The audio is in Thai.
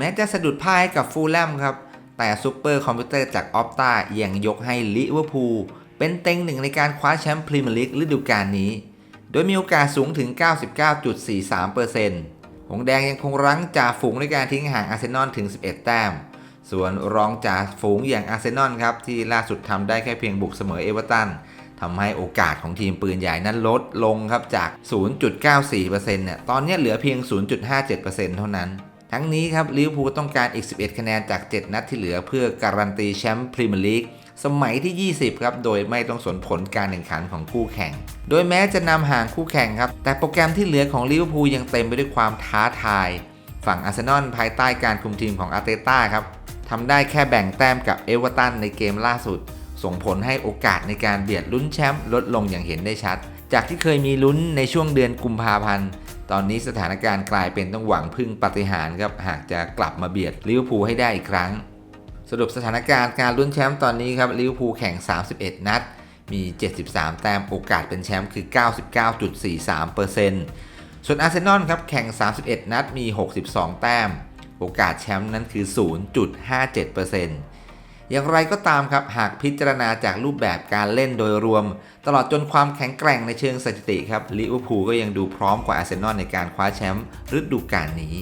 แม้จะสะดุดพ่ายกับฟูลแลมครับ แต่ซูเปอร์คอมพิวเตอร์จากออฟตายังยกให้ลิเวอร์พูลเป็นเต็งหนึ่งในการคว้าแชมป์พรีเมียร์ลีกฤดูกาลนี้ โดยมีโอกาสสูงถึง 99.43%หงแดงยังคงรั้งจ่าฝูงด้วยการทิ้งห่างอาร์เซนอลถึง 11 แต้ม ส่วนรองจ่าฝูงอย่างอาร์เซนอลครับที่ล่าสุดทำได้แค่เพียงบุกเสมอเอเวอร์ตันทำให้โอกาสของทีมปืนใหญ่นั้นลดลงครับจาก 0.94%เนี่ย ตอนนี้เหลือเพียง 0.57%เท่านั้น ทั้งนี้ครับลิเวอร์พูลต้องการอีก 11 คะแนนจาก 7 นัดที่เหลือเพื่อการันตีแชมป์พรีเมียร์ลีกสมัยที่ 20 ครับ โดยไม่ต้องสนผลการแข่งขันของคู่แข่ง โดยแม้จะนำห่างคู่แข่งครับ แต่โปรแกรมที่เหลือของลิเวอร์พูลยังเต็มไปด้วยความท้าทาย ฝั่งอาร์เซนอลภายใต้การคุมทีมของอาร์เตต้าครับทำได้แค่แบ่งแต้มกับเอเวอร์ตันในเกมล่าสุด ส่งผลให้โอกาสในการเบียดลุ้นแชมป์ลดลงอย่างเห็นได้ชัด จากที่เคยมีลุ้นในช่วงเดือนกุมภาพันธ์ ตอนนี้สถานการณ์กลายเป็นต้องหวังพึ่งปฏิหารครับ หากจะกลับมาเบียดลิเวอร์พูลให้ได้อีกครั้ง สรุปสถานการณ์การลุ้นแชมป์ตอนนี้ครับลิเวอร์พูลแข่ง 31 นัด มี 73 แต้มโอกาสเป็นแชมป์คือ 99.43%ส่วนอาร์เซนอลครับแข่ง 31 นัดมี 62 แต้ม โอกาสแชมป์นั้นคือ 0.57% อย่างไรก็ตามครับหากพิจารณาจากรูปแบบการเล่นโดยรวม ตลอดจนความแข็งแกร่งในเชิงสถิติครับลิเวอร์พูลก็ยังดูพร้อมกว่าอาร์เซนอลในการคว้าแชมป์ฤดูกาลนี้